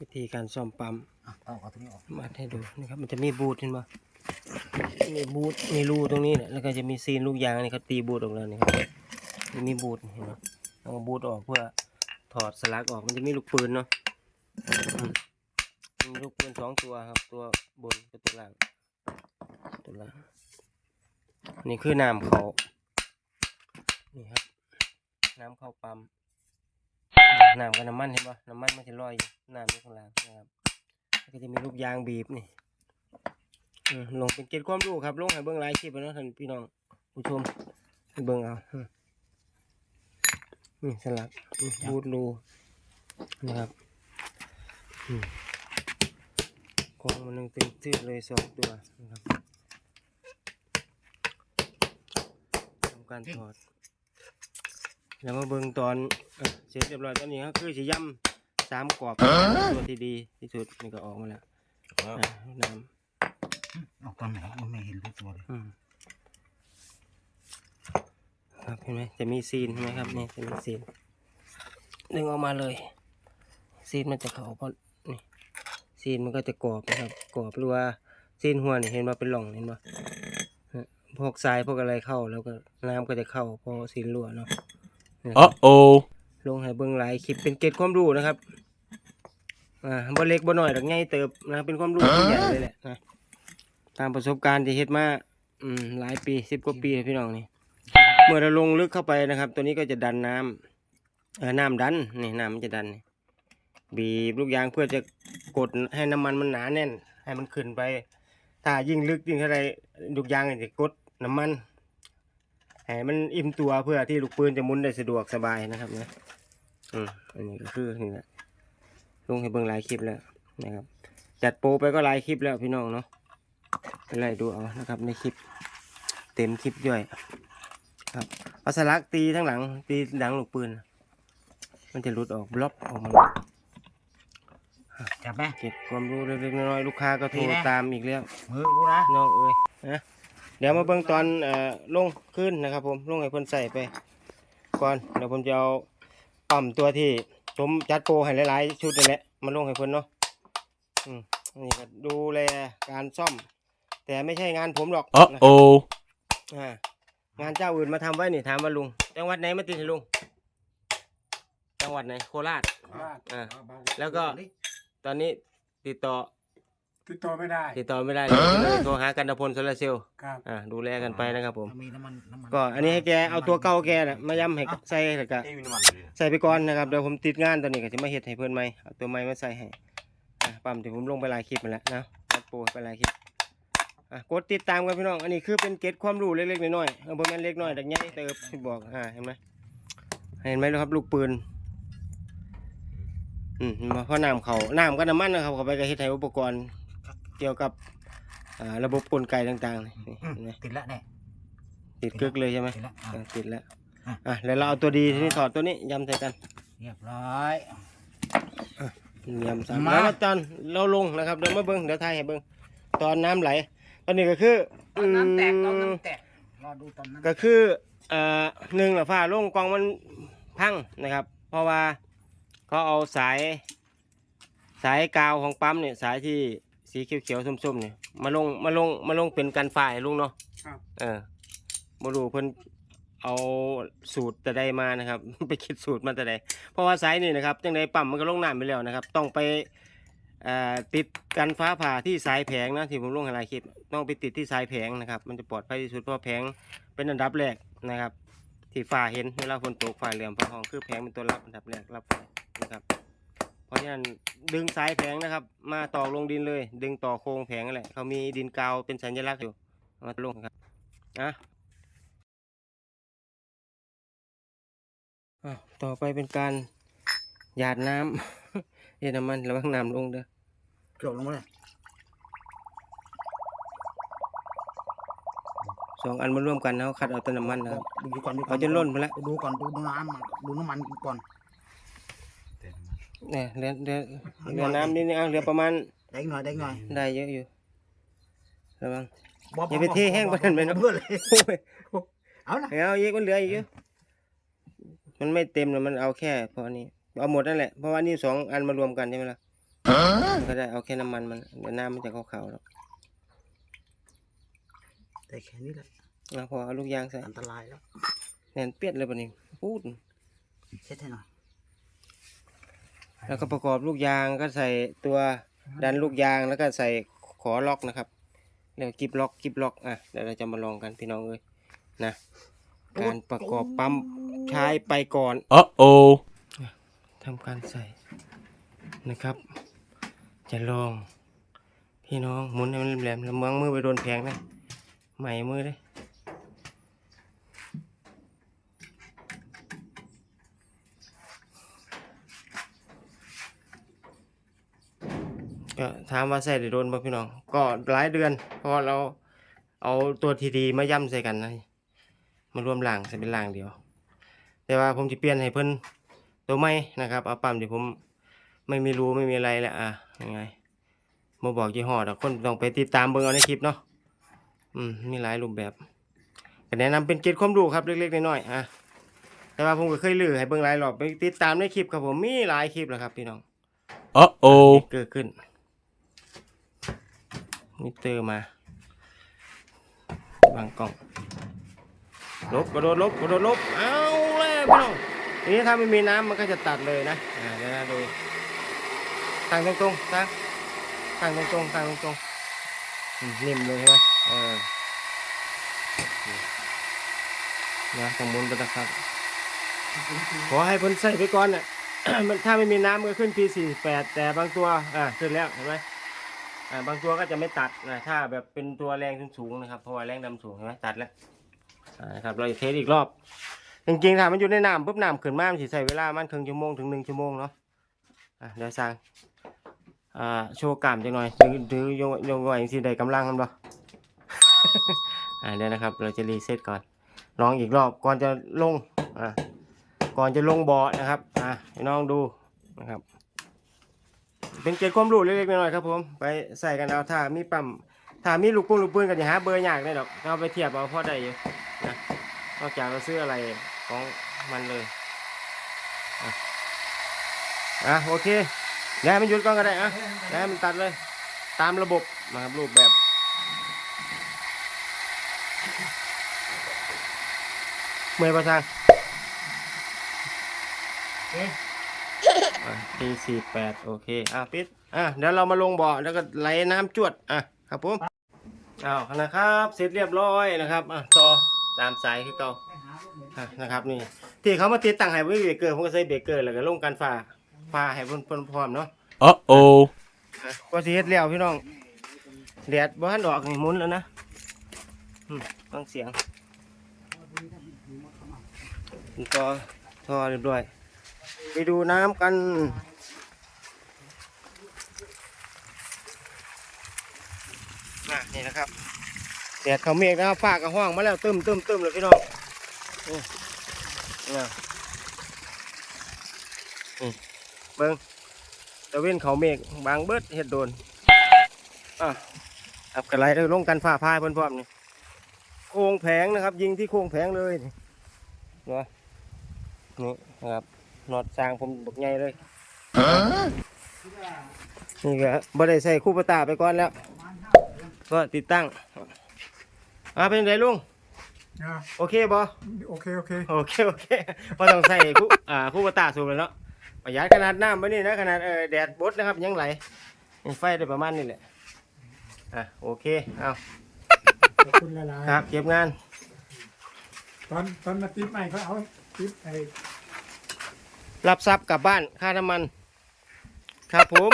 วิธีการซ่อมปั๊มอะเอาเอาตรงนี้ออกมาให้ดูนะครับมันจะมีบูทเห็นปะมีบูทมีรูตรงนี้เนี่ยแล้วก็จะมีซีนลูกยางนี่เขาตีบูทออกแล้วนี่ครับจะมีบูทเห็นปะเอาบูทออกเพื่อถอดสลักออกมันจะมีลูกปืนเนาะอืมมีลูกปืนสองตัวครับ ตัวบนกับตัวล่างตัวล่างนี่คือน้ำเขานี่ครับน้ำเข้าปั๊ม น้ำกับน้ำมันเห็นปะน้ำมันมันจะลอยอยู่น้ำอยู่ข้างล่างนะครับแล้วก็จะมีลูกยางบีบนี่อืมลงเป็นเกณฑ์ความรู้ครับลงให้เบิ่งหลายคลิปแล้วเนาะท่านพี่น้องผู้ชมให้เบิ่งเอาอืมนี่สลักอืมบูดรูนะครับอืมกองมันหนึงตึงตืดเลยสองตัวนะครับทำการถอด แล้วมาเบิ่งตอนเอ่อเสร็จเรียบร้อยตอนนี้ก็คือสิย่ำสามกรอบตัวที่ดีที่สุดนี่ก็ออกมาแล้วอะน้ออกตอนไหนมันไม่เห็นรูปตัวเลยำอืมครับเห็นไหมจะมีซีนใช่ไหมครับนี่จะมีซีนดึงออกมาเลย ซีนมันจะเขาเพราะนี่ซีนมันก็จะกรอบนะครับกรอบหรือว่าซีนหัวนี่เห็นว่าเป็นหล่องเห็นว่าพวกทรายพวกอะไรเข้าแล้วก็น้ำก็จะเข้าเพราะซีนรั่วเนาะ Uh-oh. ลงให้เบิ่งหลายคลิปเป็นเกร็ดความรู้นะครับอ่าบ่เล็กบ่น้อยดอกใหญ่เติบนะเป็นความรู้ที่ใหญ่เลยแหละนะตามประสบการณ์ที่เฮ็ดมาอืมหลายปีสิบกว่าปีแล้วพี่น้องนี่เมื่อเราลงลึกเข้าไปนะครับ ตัวนี้ก็จะดันน้ำเออน้ำดันนี่น้ำมันจะดันนี่บีบลูกยางเพื่อจะกดให้น้ำมันมันหนาแน่น ให้มันขึ้นไป ถ้ายิ่งลึกยิ่งเท่าไรลูกยางเนี่ยจะกดน้ำมัน ให้มันอิ่มตัวเพื่อที่ลูกปืนจะหมุนได้สะดวกสบายนะครับนะอืมอันนี้ก็คือนี่แหละลงให้เบิ่งหลายคลิปแล้วนะครับ จัดโปรไปก็หลายคลิปแล้วพี่น้องเนาะไปไล่ดูเอานะครับในคลิป เต็มคลิปย่อยครับเอาสลักตีทั้งหลัง ตีหลังลูกปืน มันจะหลุดออกบล็อกออกมาจับไหมเก็บความรู้เล็กๆน้อยๆลูกค้าก็โทรดีนะตามอีกแล้วมือกูนะน้องเอ้ยนะ เดี๋ยวมาเบิ่งตอนเอ่อลงขึ้นนะครับ ผมลงให้เพิ่นใส่ไปก่อนเดี๋ยวผมจะเอาปั๊มตัวที่ผมจัดโปรให้หลายๆชุดนี่แหละมาลงให้เพิ่นเนาะอืมนี่ก็ดูแลการซ่อม แต่ไม่ใช่งานผมหรอกนะครับ Uh-oh. อ่างานเจ้าอื่นมาทำไว้นี่ถามว่าลุง จังหวัดไหนมาติดให้ลุง จังหวัดไหนโคราช อ่า แล้วก็ ตอนนี้ติดต่อ ติดต่อไม่ได้ ติดต่อไม่ได้เลยโทรหากันตพลโซลาร์เซลล์ครับ อ่าดูแลกันไปนะครับผม มีน้ำมันน้ำมันก็อันนี้ให้แกเอาตัวเก่าแกน่ะมาย้ำให้ใส่แล้วก็ใส่ไปก่อนนะครับเดี๋ยวผมติดงานตอนนี้ก็จะมาเฮ็ดให้เพื่อนใหม่เอาตัวใหม่มาใส่ให้อะปั๊มที่ผมลงไปหลายคลิปมาแล้วนะตัดโปรไปหลายคลิปอะกดติดตามกันพี่น้องอันนี้คือเป็นเกร็ดความรู้เล็กๆน้อยๆเออบ่แม่นเล็กน้อยแต่ใหญ่เติบที่บอกอ่าเห็นไหมเห็นไหมครับลูกปืนอืมมาเพราะน้ำเขาน้ำกับน้ำมันนะครับเขาไปก็เฮ็ดให้อุปกรณ์ เกี่ยวกับอ่าระบบกลไกต่างๆนี่อืมเห็นไหมติดแล้วเนี่ย ติดกึกเลยใช่ไหมติดแล้วอะอะติดแล้วอะ อะแล้วเราเอาตัวดีที่นี่ถอดตัวนี้ยำใส่กันเรียบร้อย ยำสามมา แล้วตอนเราลงนะครับเดี๋ยวมาเบิ้งเดี๋ยวถ่ายให้เบิ้งตอนน้ำไหล ตอนนี้ก็คือเอาน้ำแตกเอาอืมน้ำแตกรอดูตอนนั้นก็คือเอ่อหนึ่งหละฝ้าลงกองมันพังนะครับ เพราะว่าเขาเอาสายสายกาวของปั๊มเนี่ยสายที่ สีเขียวๆส้มๆเนี่ยมาลงมาลงมาลงเป็นกันฝ่ายลุงเนาะครับ เออมาดูเพิ่นเอาสูตรแต่ใดมานะครับ ไปคิดสูตรมาแต่ใดเพราะว่าสายนี่นะครับจังใดปั๊มมันก็ลงน้ำไปแล้วนะครับ ต้องไปเอ่อติดกันฟ้าผ่าที่สายแผงนะที่ผมลงให้หลายคลิปต้องไปติดที่สายแผงนะครับ มันจะปลอดภัยที่สุดเพราะแผงเป็นอันดับแรกนะครับ ที่ฝ่าเห็นเวลาฝนตกฝ่าเหลื่อมฝ่าห้องคือแผงเป็นตัวรับอันดับแรกรับไฟนะครับ เพราะฉะนั้นดึงสายแผงนะครับ มาต่อลงดินเลย ดึงต่อโครงแผงนั่นแหละเขามีดินกาวเป็นสัญลักษณ์อยู่เอามาลงครับอะอะต่อไปเป็นการหยาดน้ำเย็นน้ำมันระวังน้ำลงเด้อจบลงมาเลยสองอันมารวมกันเขาคัดเอาแต่น้ำมันนะครับดูก่อนดูก่อเอานจนล้นไปแล้วดูก่อนดูน้ำมันดูน้ำมันก่อน เนี่ยเหลือเหลือเหลือน้ำนิดนึงเอาเหลือประมาณได้อีกหน่อยได้อีกหน่อยได้เยอะอยู่ระวังบ่อย่าไปเทแห้งกว่านั้นไปเนอะเพื่อนเลยโอ้ยเอาละเอาอีกมันเหลืออีกเยอะมันไม่เต็มเลยมันเอาแค่พอนี้เอาหมดนั่นแหละเพราะว่านี่สองอันมารวมกันใช่ไหมล่ะก็ได้เอาแค่น้ำมันมันเดี๋ยวน้ำมันจะขาวๆแล้วแต่แค่นี้แหละเอาพอเอาลูกยางใส่อันตรายแล้วแน่นเปียดเลยปะนี่พูดเช็ดให้หน่อย แล้วก็ประกอบลูกยางก็ใส่ตัวดันลูกยางแล้วก็ใส่ขอล็อกนะครับเรียกว่ากิบล็อกกิบล็อกอะเดี๋ยวเราจะมาลองกันพี่น้องเอ้ยนะการประกอบปั๊มใช้ไปก่อน Uh oh. ทำการใส่นะครับ จะลอง พี่น้องหมุนให้มันแหลมๆแล้วเมืองมือไปโดนแผงนะใหม่มือเลยก็ ถามว่าใส่ได้โดนป่ะพี่น้อง ก็หลายเดือน เพราะว่าเราเอาตัวทีดีมาย่ำใส่กันนะมารวมหลังใส่เป็นหลังเดียว แต่ว่าผมจะเปลี่ยนให้เพิ่นตัวไม่นะครับเอาปั๊มที่ผมไม่มีรูไม่มีอะไรแหละอะยังไงมาบอกยี่ห้อแต่คนต้องไปติดตามเบิ่งเอาในคลิปเนาะอืมมีหลายรูปแบบก็แนะนำเป็นเกร็ดความรู้ครับเล็กๆน้อยๆอะแต่ว่าผมก็เคยลือให้เบิ่งหลายรอบไปติดตามในคลิปครับผมมีหลายคลิปแล้วครับพี่น้อง Uh oh. เกิดขึ้น มิเตอร์มาบางกล่อง ลบกระโดดลบกระโดดลบ เอาเลยพี่น้องทีนี้ถ้าไม่มีน้ำมันก็จะตัดเลยนะอ่าเดี๋ยวนะดูตั้งตรงๆตั้งตั้งตรงๆตั้งตรงๆอืมนิ่มเลยใช่ไหมเออนะต้องหมุนไปนะครับ ขอให้เพ้นใส่ไปก่อนน่ะมันถ้าไม่มีน้ำก็ขึ้น P48 แต่บางตัว อ่าขึ้นแล้วเห็นไหม อ่าบางตัวก็จะไม่ตัดนะถ้าแบบเป็นตัวแรงสูงๆนะครับเพราะว่าแรงดำสูงเห็นไหมตัดแล้วอ่านะครับเราจะเทสอีกรอบ จริงๆถ้ามันอยู่ในน้ำปุ๊บน้ำขึ้นมามันสิใช้เวลามันครึ่งชั่วโมงถึงหนึ่งชั่วโมงเนาะอะเดี๋ยวสั่งอ่าโชว์กล้ามจังหน่อยถือถือยงยงไหวสิได้กำลังมันบ่อ่าเดี๋ยวนะครับ เราจะรีเซ็ตก่อนลองอีกรอบก่อนจะลงอ่าก่อนจะลงบ่อนะครับอะให้น้องดูนะครับ เป็นเกร็ดความรู้เล็กๆน้อยๆครับผมไปใส่กันเอาถ้ามีปั๊มถ้ามีลูกปุ้งลูกปืนก็จะหาเบอร์ยากได้ดอกเอาไปเทียบเอาพอได้อยู่นะนอกจากเราซื้ออะไรของมันเลยอะโอเคเดี๋ยวมันหยุดก่อนก็ได้อะเดี๋ยวมันตัดเลย ตามระบบนะครับรูปแบบเมื่อยประทาง ทีสี่แปดโอเค อะปิด อะเดี๋ยวเรามาลงบ่อแล้วก็ไหลน้ำจวด อะครับผมอ้าวนะครับ เสร็จเรียบร้อยนะครับ อะต่อตามสายคือเก่าอะนะครับนี่ ที่เขามาติดตั้งให้เบรกเกอร์ผมก็ใส่เบรกเกอร์แล้วก็ลงกันฟ้าฟ้าให้เพิ่นเพิ่นพร้อมเนาะ Uh oh. อะก็สิเฮ็ดแล้วพี่น้องแดดบ่ทันดอกนี่หมุนแล้วนะอืมฟังเสียงก็ทอเรียบร้อย ไปดูน้ำกันน่ะนี่นะครับแดดเขาเมฆนะครับฟ้ากับห้องมาแล้วตึมตึมตึมเลยพี่น้องนี่นะเบิ้งตะเว้นเขาเมฆบางเบิดเห็ดโดนอะครับกระไรเลยลงกันฟ้าพายเพิ่นพร้อมนี่โค้งแผงนะครับ ยิงที่โค้งแผงเลยนี่นี่นะครับ นอดสร้างผมบักใหญ่เลยนี่ก็บ่ได้ใส่คู่ประตาไปก่อนแล้ว ก็ติดตั้งอ่าเป็นไงลุงอ่าโอเคบ่โอเคโอเคโอเคโอเคพอต้องใส่คู่อ่าคู่ประตาสูงเลยเนาะประหยัดขนาดน้ำไว้นี่นะขนาดเออแดดบดนะครับยังไหลยังไฟได้ประมาณนี้แหละอะโอเคเอาขอบคุณหลายครับเก็บงานๆตอนตอนมาติดใหม่เขาเอาติดไอ้ รับทรัพย์กลับบ้านค่าน้ำมัน ครับผม